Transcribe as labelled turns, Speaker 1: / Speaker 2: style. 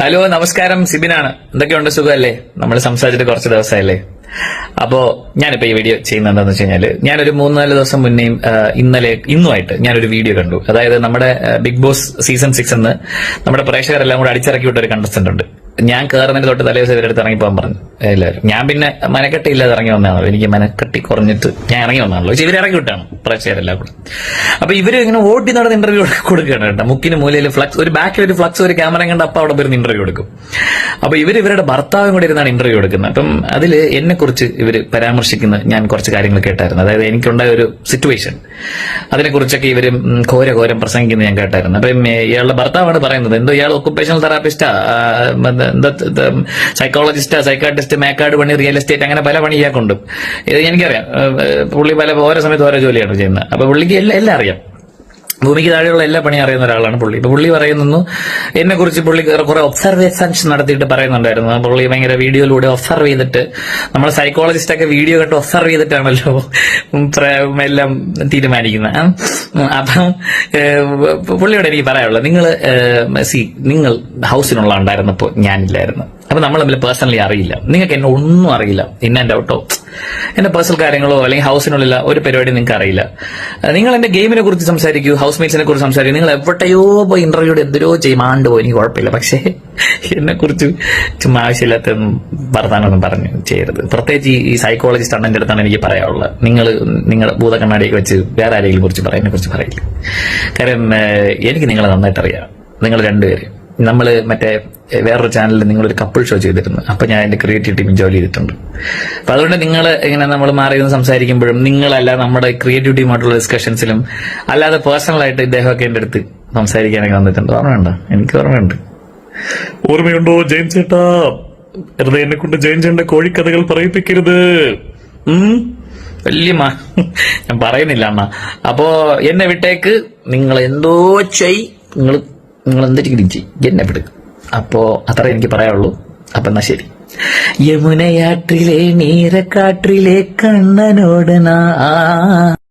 Speaker 1: Hello നമസ്കാരം. സിബിനാണ്. എന്തൊക്കെയുണ്ട്? സുഖമല്ലേ? നമ്മൾ സംസാരിച്ചിട്ട് കുറച്ച് ദിവസമല്ലേ അപ്പോ ഞാനിപ്പോ ഈ വീഡിയോ ചെയ്യുന്നത് എന്താണെന്ന് വെച്ച് കഴിഞ്ഞാൽ ഞാനൊരു മൂന്നാൽ ദിവസം മുന്നേയും ഇന്നലെ ഇന്നുമായിട്ട് ഞാനൊരു വീഡിയോ കണ്ടു. അതായത് നമ്മുടെ ബിഗ് ബോസ് സീസൺ സിക്സ് എന്ന് നമ്മുടെ പ്രേക്ഷകരെല്ലാം കൂടെ അടിച്ചിറക്കി വിട്ട ഒരു കണ്ടസ്റ്റന്റ് ഉണ്ട്. ഞാൻ കയറുന്നതിന് തൊട്ട് തലേ ദിവസം ഇവരെടുത്ത് ഇറങ്ങി പോകാൻ പറഞ്ഞു. എല്ലാവരും ഞാൻ പിന്നെ മനക്കെട്ടി ഇല്ലാതെ ഇറങ്ങി വന്നതാണല്ലോ. എനിക്ക് മനക്കെട്ടി കുറഞ്ഞിട്ട് ഞാൻ ഇറങ്ങി വന്നാണല്ലോ ഇവർ ഇവരെ ഇറങ്ങി വിട്ടാണ്. പ്രേക്ഷകരെല്ലാം കൂടെ. അപ്പൊ ഇവർ ഇങ്ങനെ ഓടി നടന്ന് ഇന്റർവ്യൂ കൊടുക്കുകയാണ് കേട്ടോ. മുക്കിന് മൂലയിൽ ഫ്ലക്സ് ഒരു ബാക്കിൽ ഒരു ഫ്ലക്സ് ഒരു ക്യാമറ കണ്ട് അപ്പ അവിടെ വരുന്ന ഇന്റർവ്യൂ എടുക്കും. അപ്പൊ ഇവർ ഇവരുടെ ഭർത്താവും കൂടി ഇരുന്നാണ് ഇന്റർവ്യൂ എടുക്കുന്നത്. അപ്പം അതിൽ എന്നെ കുറിച്ച് ഇവർ പരാമർശിക്കുന്ന ഞാൻ കുറച്ച് കാര്യങ്ങൾ കേട്ടായിരുന്നു. അതായത് എനിക്കുണ്ടായ ഒരു സിറ്റുവേഷൻ അതിനെക്കുറിച്ചൊക്കെ ഇവർ ഘോര ഘോരം പ്രസംഗിക്കുന്നത് ഞാൻ കേട്ടായിരുന്നു. അപ്പം ഇയാളുടെ ഭർത്താവാണ് പറയുന്നത് എന്തോ ഇയാൾ ഒക്കുപേഷണൽ തെറാപ്പിസ്റ്റാ എന്താ സൈക്കോളജിസ്റ്റാ സൈക്കാട്രിസ്റ്റ് മേക്കാട് പണി റിയൽ എസ്റ്റേറ്റ് അങ്ങനെ പല പണി ഇയാൾക്കുണ്ട്. ഇത് എനിക്കറിയാം. പുള്ളി പല ഓരോ സമയത്ത് ഓരോ ജോലിയാണ് ചെയ്യുന്നത്. അപ്പൊ പുള്ളിക്ക് എല്ലാം എല്ലാം അറിയാം. ഭൂമിക്ക് താഴെയുള്ള എല്ലാ പണിയും അറിയുന്ന ഒരാളാണ് പുള്ളി. ഇപ്പൊ പുള്ളി പറയുന്നു എന്നെ കുറിച്ച് പുള്ളി കുറെ ഒബ്സർവേഷൻസ് നടത്തിയിട്ട് പറയുന്നുണ്ടായിരുന്നു. പുള്ളി ഭയങ്കര വീഡിയോയിലൂടെ ഒബ്സർവ് ചെയ്തിട്ട് നമ്മൾ സൈക്കോളജിസ്റ്റ് ഒക്കെ വീഡിയോ കണ്ട് ഒബ്സർവ് ചെയ്തിട്ടാണല്ലോ എല്ലാം തീരുമാനിക്കുന്നത്? അപ്പം പുള്ളിയോട് എനിക്ക് പറയാനുള്ളത് നിങ്ങൾ സി നിങ്ങൾ ഹൗസിനുള്ള ഉണ്ടായിരുന്നപ്പോ ഞാനില്ലായിരുന്നു. അപ്പൊ നമ്മൾ തമ്മിൽ പേഴ്സണലി അറിയില്ല. നിങ്ങൾക്ക് എന്നെ ഒന്നും അറിയില്ല. ഇന്ന ഡൗട്ടോ എന്റെ പേഴ്സണൽ കാര്യങ്ങളോ അല്ലെങ്കിൽ ഹൗസിനുള്ള ഒരു പരിപാടി നിങ്ങൾക്ക് അറിയില്ല. നിങ്ങൾ എന്റെ ഗെയിമിനെ കുറിച്ച് സംസാരിക്കൂ ഹൗസ് മേറ്റ്സിനെ കുറിച്ച് സംസാരിക്കും നിങ്ങൾ എവിടെയോ പോയി ഇന്റർവ്യൂടെ എന്തിനോ ചെയ്യാണ്ട് പോയി എനിക്ക് കുഴപ്പമില്ല. പക്ഷേ എന്നെ കുറിച്ച് ചുമ്മാ ആവശ്യമില്ലാത്തൊന്നും വർത്താനൊന്നും പറഞ്ഞു ചെയ്യരുത്. പ്രത്യേകിച്ച് ഈ- സൈക്കോളജിസ്റ്റ് അണ്ണന്റെ അടുത്താണ് എനിക്ക് പറയാനുള്ളത്. നിങ്ങൾ നിങ്ങളുടെ ഭൂതക്കണ്ണാടിയൊക്കെ വെച്ച് വേറെ ആരെങ്കിലും കുറിച്ച് പറയാം എന്നെ കുറിച്ച് പറയില്ല. കാരണം എനിക്ക് നിങ്ങളെ നന്നായിട്ട് അറിയാം നിങ്ങൾ രണ്ടുപേര്. നമ്മൾ മറ്റേ വേറൊരു ചാനലിൽ നിങ്ങളൊരു കപ്പിൾ ഷോ ചെയ്തിരുന്നു. അപ്പൊ ഞാൻ എന്റെ ക്രിയേറ്റീവ് ടീമിൽ ജോലി ചെയ്തിട്ടുണ്ട്. അപ്പൊ അതുകൊണ്ട് നിങ്ങൾ ഇങ്ങനെ നമ്മൾ മാറി നിന്ന് സംസാരിക്കുമ്പോഴും നിങ്ങളല്ല നമ്മുടെ ക്രിയേറ്റീവ് ടീമായിട്ടുള്ള ഡിസ്കഷൻസിലും അല്ലാതെ പേഴ്സണൽ ആയിട്ട് ഇദ്ദേഹമൊക്കെ എന്റെ അടുത്ത് സംസാരിക്കാനൊക്കെ വന്നിട്ടുണ്ട്. ഓർമ്മയുണ്ടോ എനിക്ക് ഓർമ്മയുണ്ട് ഓർമ്മയുണ്ടോ ജെയിൻ ചേട്ടാ? വെറുതെ എന്നെ കൊണ്ട് ജെയിൻ ചേട്ടന്റെ കോഴിക്കഥകൾ പറയിപ്പിക്കരുത്. ഉം? വലിയ മാ. ഞാൻ പറയുന്നില്ല അണ്ണ. അപ്പോ എന്നെ വിട്ടേക്ക്. നിങ്ങൾ എന്തോ ചെയ്. നിങ്ങൾ നിങ്ങൾ എന്തെങ്കിലും ചെയ്യും എന്നെ വിടുക അപ്പോ അത്ര എനിക്ക് പറയാനുള്ളൂ. അപ്പൊ എന്നാ ശരി. യമുനയാട്ടിലെ നീരക്കാട്ടിലെ കണ്ണനോട് നാ